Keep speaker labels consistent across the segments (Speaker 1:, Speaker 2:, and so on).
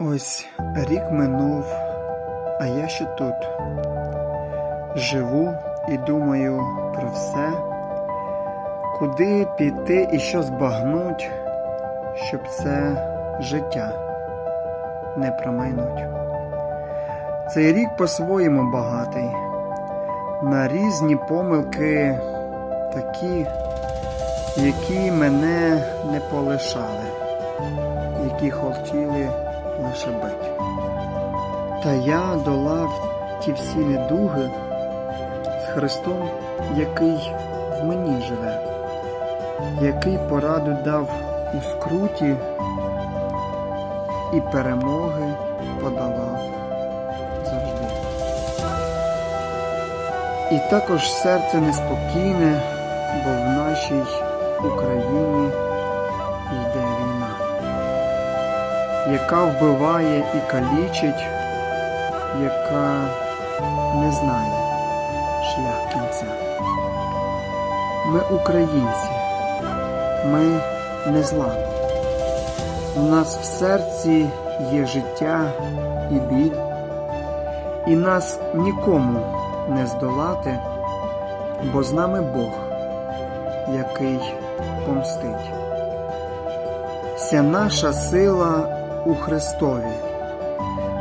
Speaker 1: Ось рік минув, а я ще тут. Живу і думаю про все, куди піти і що збагнуть, щоб це життя не промайнуть. Цей рік по-своєму багатий, на різні помилки такі, які мене не полишали, які хотіли лише бить. Та я долав ті всі недуги з Христом, який в мені живе, який пораду дав у скруті і перемоги подавав завжди. І також серце неспокійне, бо в нашій Україні яка вбиває і калічить, яка не знає шлях кінця. Ми українці, ми не зламні. У нас в серці є життя і біль, і нас нікому не здолати, бо з нами Бог, який помстить. Вся наша сила у Христові,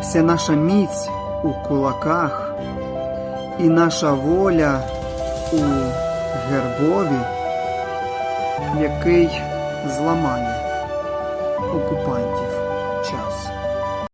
Speaker 1: вся наша міць у кулаках, і наша воля у гербові, який зламає окупантів